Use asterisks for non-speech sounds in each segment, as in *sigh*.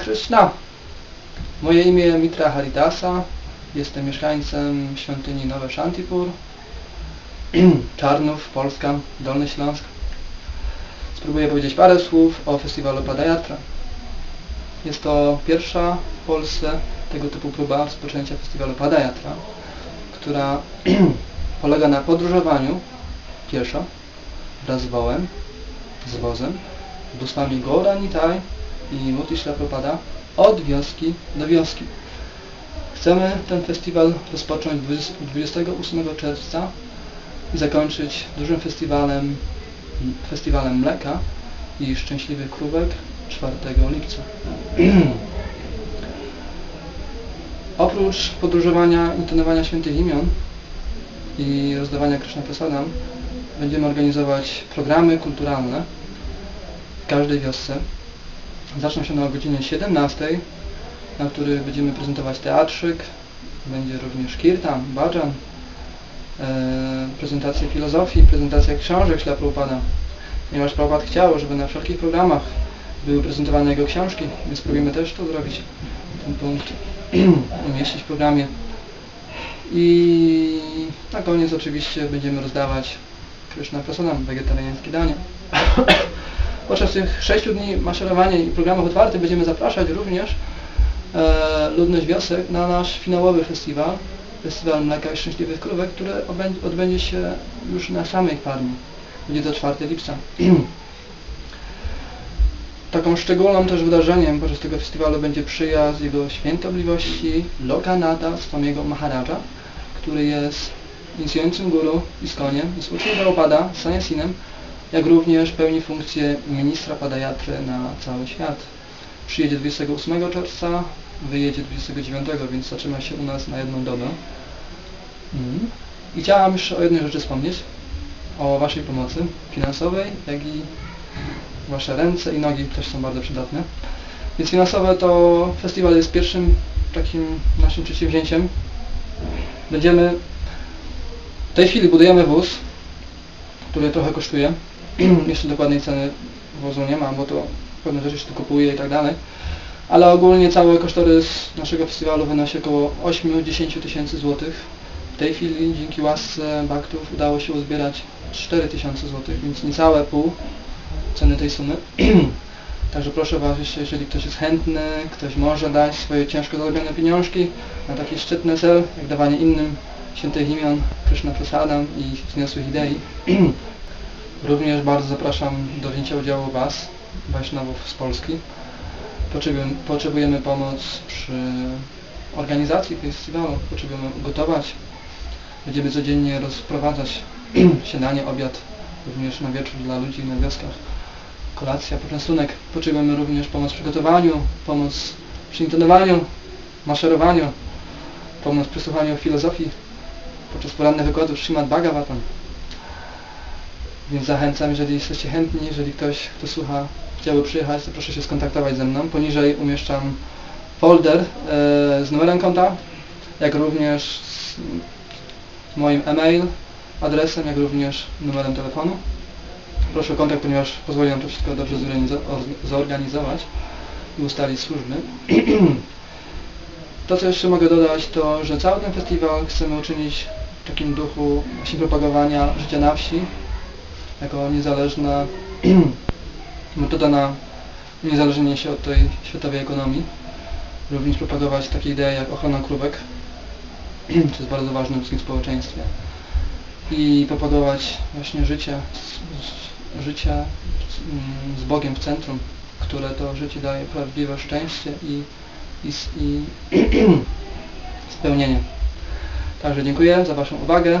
Krishna. Moje imię Mitra Haridasa. Jestem mieszkańcem świątyni Nowe Shantipur. *clears throat* Czarnów, Polska, Dolny Śląsk. Spróbuję powiedzieć parę słów o festiwalu Padayatra. Jest to pierwsza w Polsce tego typu próba rozpoczęcia festiwalu Padayatra, która *clears throat* polega na podróżowaniu pieszo wraz z wołem, z wozem, bóstwami Gora Nitai i Prabhupada od wioski do wioski. Chcemy ten festiwal rozpocząć 20 28 czerwca i zakończyć dużym festiwalem, festiwalem mleka i szczęśliwych krówek 4 lipca. *clears throat* Oprócz podróżowania, intonowania świętych imion i rozdawania Krishna Prasadam będziemy organizować programy kulturalne w każdej wiosce. Zaczną się na godzinie 17, na których będziemy prezentować teatrzyk, będzie również kirtan, bhajan, e, filozofii, prezentacja książek Śla Prabhupada. Ponieważ Prabhupada chciał, żeby na wszelkich programach były prezentowane jego książki, więc spróbujemy też to zrobić, ten punkt *clears throat* umieścić w programie. I na koniec oczywiście będziemy rozdawać Krishna Prasadam, wegetariańskie danie. Podczas tych sześciu dni maszerowania i programów otwartych będziemy zapraszać również e, ludność wiosek na nasz finałowy festiwal, Festiwal Mleka i Szczęśliwych Krówek, który odbędzie się już na samej farmie. Będzie to 4 lipca. *clears throat* Taką szczególną też wydarzeniem podczas tego festiwalu będzie przyjazd jego świętobliwości Lokanata Swamiego Maharaja, który jest inicjującym guru Iskoniem, jest uczniem Prabhupada, sanyasinem, jak również pełni funkcję ministra Padayatry na cały świat. Przyjedzie 28 czerwca, wyjedzie 29, więc zatrzyma się u nas na jedną dobę. Mm. I chciałam jeszcze o jednej rzeczy wspomnieć, o Waszej pomocy finansowej, jak i Wasze ręce i nogi też są bardzo przydatne. Więc finansowe to festiwal jest pierwszym takim naszym przedsięwzięciem. Będziemy w tej chwili budujemy wóz, który trochę kosztuje. *clears throat* Jeszcze dokładnej ceny wozu nie mam, bo to pewne rzeczy się tu kupuje i tak dalej. Ale ogólnie cały kosztorys naszego festiwalu wynosi około 8-10 tysięcy złotych. W tej chwili dzięki łasce baktów udało się uzbierać 4 tysiące złotych, więc niecałe pół ceny tej sumy. *clears throat* Także proszę Was, jeżeli ktoś jest chętny, ktoś może dać swoje ciężko zarobione pieniążki na taki szczytny cel, jak dawanie innym świętych imion, Krishna Prasadam i wzniosłych idei. *clears throat* Również bardzo zapraszam do wzięcia udziału Was, Wajsznawów z Polski. Potrzebujemy pomoc przy organizacji festiwalu, potrzebujemy gotować. Będziemy codziennie rozprowadzać *clears throat* śniadanie, obiad, również na wieczór dla ludzi na wioskach. Kolacja, poczęstunek. Potrzebujemy również pomoc w przygotowaniu, pomoc przy intonowaniu, maszerowaniu, pomoc przy słuchaniu filozofii podczas porannych wykładów Srimad Bhagavatam. Więc zachęcam, jeżeli jesteście chętni, jeżeli ktoś, kto słucha, chciałby przyjechać, to proszę się skontaktować ze mną. Poniżej umieszczam folder e, z numerem konta, jak również z moim e-mail, adresem, jak również numerem telefonu. Proszę o kontakt, ponieważ pozwoli nam to wszystko dobrze zorganizować i ustalić służby. *clears throat* To, co jeszcze mogę dodać, to, że cały ten festiwal chcemy uczynić w takim duchu właśnie propagowania życia na wsi, jako niezależna *clears throat* metoda na uniezależnienie się od tej światowej ekonomii. Również propagować takie idee jak ochrona krówek, *clears throat* co jest bardzo ważne w wszystkim społeczeństwie. I propagować właśnie życie, życie z Bogiem w centrum, które to życie daje prawdziwe szczęście i, i, i *clears throat* spełnienie. Także dziękuję za Waszą uwagę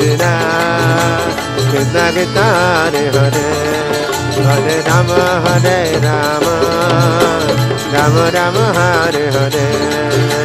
Hare राम Hare राम राम राम हरे हरे।